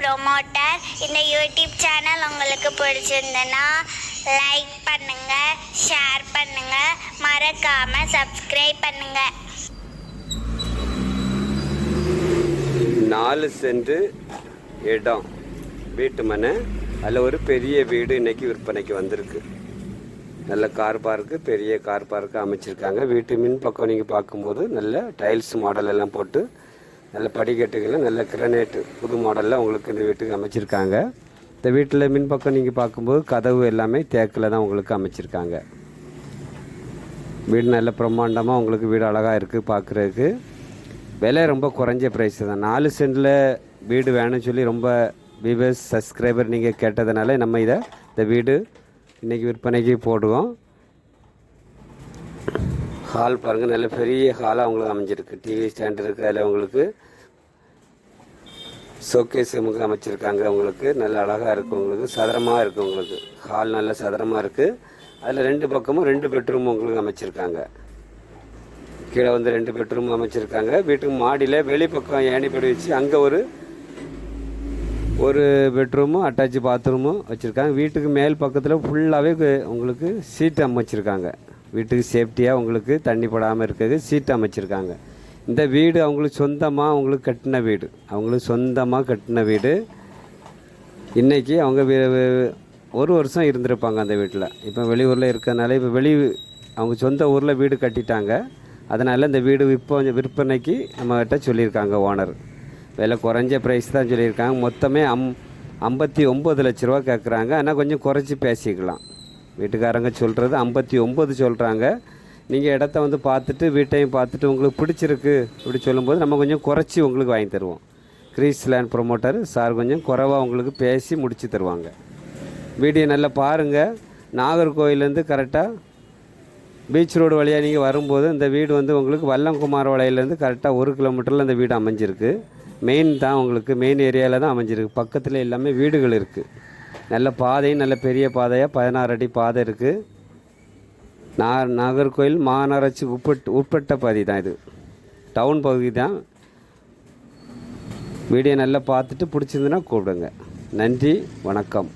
Promoter இந்த YouTube channel உங்களுக்கு பிடிச்சிருந்ததுன்னா லைக் பண்ணுங்க ஷேர் பண்ணுங்க. மறக்காம சப்ஸ்கிரைப் பண்ணுங்க. நாலு சென்று இடம். வீட்டு மனை. அதில் ஒரு பெரிய வீடு இன்றைக்கி விற்பனைக்கு வந்திருக்கு. நல்ல கார் பார்க்கு பெரிய கார் பார்க்கு அமைச்சிருக்காங்க. வீட்டு மின் பக்கம் நீங்கள் பார்க்கும்போது நல்ல டைல்ஸ் மாடல் எல்லாம் போட்டு நல்ல படிக்கட்டுகளை நல்ல கிரனேட்டு புது மாடலில் உங்களுக்கு இந்த வீட்டுக்கு அமைச்சிருக்காங்க. இந்த வீட்டில் மின் பக்கம் நீங்கள் பார்க்கும்போது கதவு எல்லாமே தேக்கில் தான் உங்களுக்கு அமைச்சிருக்காங்க. வீடு நல்ல பிரம்மாண்டமாக உங்களுக்கு வீடு அழகாக இருக்குது பார்க்குறதுக்கு. விலை ரொம்ப குறைஞ்ச ப்ரைஸ் தான். நாலு சென்டில் வீடு வேணும்னு சொல்லி ரொம்ப வியூவர்ஸ் சப்ஸ்கிரைபர் நீங்கள் கேட்டதுனால நம்ம இதை இந்த வீடு இன்றைக்கி விற்பனைக்கு போடுவோம். ஹால் பாருங்கள் நல்ல பெரிய ஹாலாக உங்களுக்கு அமைஞ்சிருக்கு. டிவி ஸ்டாண்ட் இருக்குது அதில் உங்களுக்கு ஷோகேஸ் நமக்கு அமைச்சிருக்காங்க. உங்களுக்கு நல்ல அழகாக இருக்குது உங்களுக்கு. சதுரமாக இருக்குது உங்களுக்கு. ஹால் நல்ல சதுரமாக இருக்குது அதில் ரெண்டு பக்கமும் ரெண்டு பெட்ரூம் உங்களுக்கு அமைச்சிருக்காங்க. கீழே வந்து ரெண்டு பெட்ரூம் அமைச்சிருக்காங்க. வீட்டுக்கு மாடியில் வெளிப்பக்கம் ஏணிப்படி வச்சு அங்கே ஒரு ஒரு பெட்ரூமும் அட்டாச் பாத்ரூமும் வச்சுருக்காங்க. வீட்டுக்கு மேல் பக்கத்தில் ஃபுல்லாகவே உங்களுக்கு சீட் அமைச்சிருக்காங்க. வீட்டுக்கு சேஃப்டியாக உங்களுக்கு தண்ணி படாமல் இருக்கிறது சீட் அமைச்சிருக்காங்க. இந்த வீடு அவங்களுக்கு சொந்தமாக அவங்களுக்கு கட்டின வீடு. அவங்களுக்கு சொந்தமாக கட்டின வீடு. இன்றைக்கி அவங்க வி- ஒரு வருஷம் இருந்திருப்பாங்க அந்த வீட்டில். இப்போ வெளியூரில் இருக்கிறதுனால இப்போ வெளி அவங்க சொந்த ஊரில் வீடு கட்டிட்டாங்க. அதனால் இந்த வீடு இப்போ விற்பனைக்கு நம்மகிட்ட சொல்லியிருக்காங்க ஓனர். விலை குறைஞ்ச ப்ரைஸ் தான் சொல்லியிருக்காங்க. மொத்தமே அம் ஐம்பத்தி ஒம்பது லட்ச ரூபா கேட்குறாங்க ஆனால் கொஞ்சம் குறைச்சி பேசிக்கலாம். வீட்டுக்காரங்க சொல்கிறது ஐம்பத்தி ஒம்பது சொல்கிறாங்க நீங்கள் இடத்த வந்து பார்த்துட்டு வீட்டையும் பார்த்துட்டு உங்களுக்கு பிடிச்சிருக்கு இப்படி சொல்லும்போது நம்ம கொஞ்சம் குறைச்சி உங்களுக்கு வாங்கி தருவோம். கிரீஸ் லேண்ட் ப்ரொமோட்டர் சார் கொஞ்சம் குறைவாக உங்களுக்கு பேசி முடித்து தருவாங்க. வீடியோ நல்லா பாருங்கள் நாகர்கோவிலேருந்து கரெக்டாக பீச் ரோடு வழியாக நீங்கள் வரும்போது இந்த வீடு வந்து உங்களுக்கு வல்லங்குமார் வளையிலேருந்து கரெக்டாக ஒரு கிலோமீட்டரில் இந்த வீடு அமைஞ்சிருக்கு. மெயின் தான் உங்களுக்கு மெயின் ஏரியாவில் தான் அமைஞ்சிருக்கு. பக்கத்தில் எல்லாமே வீடுகள் இருக்குது நல்ல பாதையும் நல்ல பெரிய பாதையாக பதினாறு அடி பாதை இருக்குது நா நாகர்கோயில் மாநகராட்சி உட்பட்டு உட்பட்ட பகுதி தான் இது. டவுன் பகுதி தான். வீடியோ நல்லா பார்த்துட்டு பிடிச்சிருந்துன்னா கூப்பிடுங்க. நன்றி வணக்கம்.